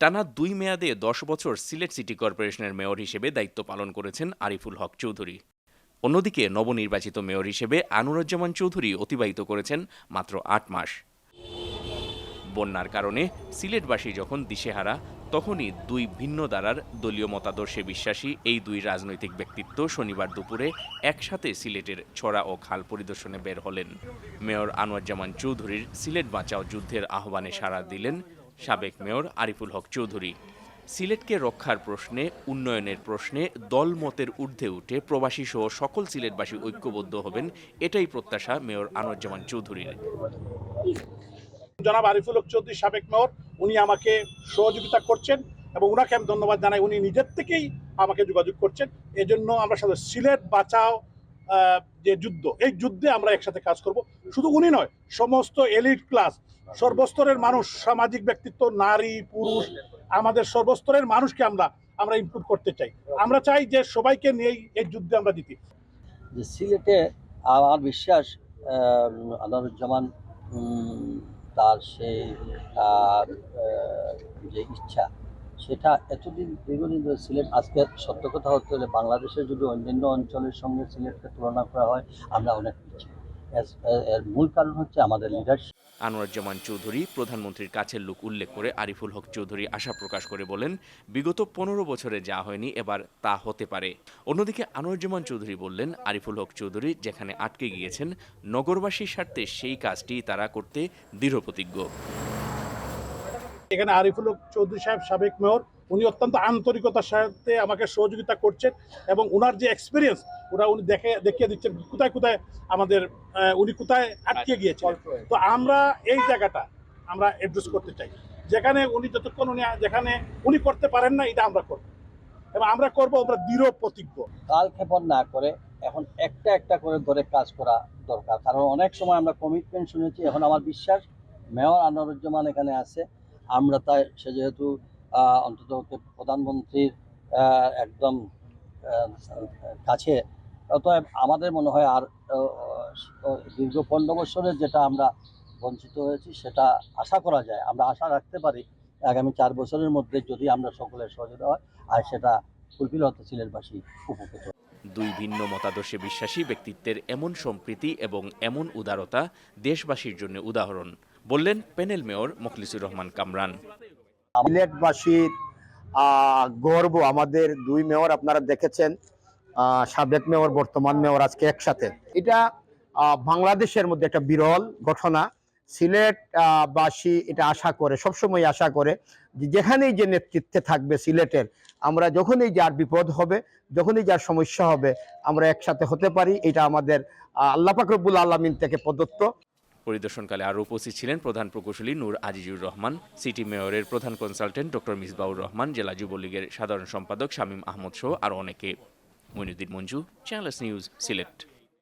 টানা দুই মেয়াদে দশ বছর সিলেট সিটি কর্পোরেশনের মেয়র হিসেবে দায়িত্ব পালন করেছেন আরিফুল হক চৌধুরী। অন্যদিকে নবনির্বাচিত মেয়র হিসেবে আনুরুজ্জামান চৌধুরী অতিবাহিত করেছেন মাত্র আট মাস। বন্যার কারণে সিলেটবাসী যখন দিশেহারা, তখনই দুই ভিন্ন ধারার দলীয় মতাদর্শে বিশ্বাসী এই দুই রাজনৈতিক ব্যক্তিত্ব শনিবার দুপুরে একসাথে সিলেটের ছড়া ও খাল পরিদর্শনে বের হলেন। মেয়র আনোয়ারজামান চৌধুরীর সিলেট বাঁচাও যুদ্ধের আহ্বানে সাড়া দিলেন সাবেক মেয়র আরিফুল হক চৌধুরী। সিলেটকে রক্ষার প্রশ্নে, উন্নয়নের প্রশ্নে দলমতের ঊর্ধ্বে উঠে প্রবাসী সহ সকল সিলেটবাসী ঐক্যবদ্ধ হবেন এটাই প্রত্যাশা মেয়র আনোয়ারজামান চৌধুরীর। জনাব আরিফুল হক চৌধুরী সাবেক মেয়র, উনি আমাকে সহযোগিতা করছেন এবং ওনাকে আমি ধন্যবাদ জানাই। উনি নিজের থেকেই আমাকে যোগাযোগ করছেন। এজন্য আমরা সাথে সিলেট বাঁচাও যে যুদ্ধ এই যুদ্ধে আমরা একসাথে কাজ করব। শুধু উনি নয় সমস্ত এলিট ক্লাস সর্বস্তরের মানুষ সামাজিক ব্যক্তিত্ব নারী পুরুষ আমাদের সর্বস্তরের মানুষকে আমরা আমরা ইমপ্রুভ করতে চাই। আমরা চাই যে সবাইকে নিয়েই এই যুদ্ধে আমরা জিতি। যে সিলেটে আমার বিশ্বাস উম, তার সেই আহ, যে ইচ্ছা সেটা এতদিন দীর্ঘদিন ধরে সিলেট, আজকে সত্য কথা হতে হলে বাংলাদেশের যদি অন্যান্য অঞ্চলের সঙ্গে সিলেটকে তুলনা করা হয়, আমরা অনেক এর- মূল কারণ হচ্ছে আমাদের লিডারশিপ আনোয়ারুজ্জামান চৌধুরী প্রধানমন্ত্রীর কাছের লোক উল্লেখ করে আরিফুল হক চৌধুরী আশা প্রকাশ করে বলেন, বিগত পনেরো বছরে যা হয়নি এবার তা হতে পারে। অন্যদিকে আনোয়ারুজ্জামান চৌধুরী বললেন, আরিফুল হক চৌধুরী যেখানে আটকে গিয়েছেন, নগরবাসীর স্বার্থে সেই কাজটি তারা করতে দৃঢ় প্রতিজ্ঞ এখানে আরিফুল চৌধুরী সাহেব সাবেক মেয়র উনি অত্যন্ত আন্তরিকতার সাথে আমাকে সহযোগিতা করছেন এবং ওনার যে এক্সপিরিয়েন্স ওরা উনি দেখে দেখিয়ে দিচ্ছেন কোথায় কোথায় আমাদের উনি কোথায় আটকে গিয়েছেন তো আমরা এই জায়গাটা আমরা অ্যাড্রেস করতে চাই। যেখানে উনি যতক্ষণ উনি যেখানে উনি করতে পারেন না এটা আমরা করব। এবং আমরা করব আমরা দৃঢ় প্রতিজ্ঞ। কাল ক্ষেপণ না করে এখন একটা একটা করে ধরে কাজ করা দরকার। কারণ অনেক সময় আমরা কমিটমেন্ট শুনেছি এখন আমার বিশ্বাস মেয়র আনোয়ারুজ্জামান এখানে আছে। আমরা তাই, সে যেহেতু অন্তত প্রধানমন্ত্রীর একদম কাছে, অতএব আমাদের মনে হয় আর দীর্ঘ পনেরো বছরের যেটা আমরা বঞ্চিত হয়েছি, সেটা আশা করা যায়। আমরা আশা রাখতে পারি আগামী চার বছরের মধ্যে যদি আমরা সকলের সহযোগিতা হয়, আর সেটা ফুলফিল হতে সিলেটবাসী উপকৃত দুই ভিন্ন মতাদর্শে বিশ্বাসী ব্যক্তিত্বের এমন সম্প্রীতি এবং এমন উদারতা দেশবাসীর জন্য উদাহরণ। বললেন প্যানেল মেয়র মখলিসুর রহমান কামরান। সিলেটবাসীর গর্ব আমাদের দুই মেয়র আপনারা দেখেছেন সাবেক মেয়র বর্তমান মেয়র আজকে একসাথে। এটা বাংলাদেশের মধ্যে একটা বিরল ঘটনা। সিলেট আহ, বাসী এটা আশা করে সবসময় আশা করে যে যেখানেই যে নেতৃত্বে থাকবে সিলেটের আমরা যখনই যার বিপদ হবে যখনই যার সমস্যা হবে আমরা একসাথে হতে পারি। এটা আমাদের আল্লাহ পাক রব্বুল আলমিন থেকে প্রদত্ত। পরিদর্শনকালে আরও উপস্থিত ছিলেন প্রধান প্রকৌশলী নূর আজিজুর রহমান, সিটি মেয়রের প্রধান কনসালটেন্ট ডক্টর মিসবাউর রহমান, জেলা যুবলীগের সাধারণ সম্পাদক শামীম আহমদ সহ আরও অনেকে। Moinuddin Manju channels news, Sylhet.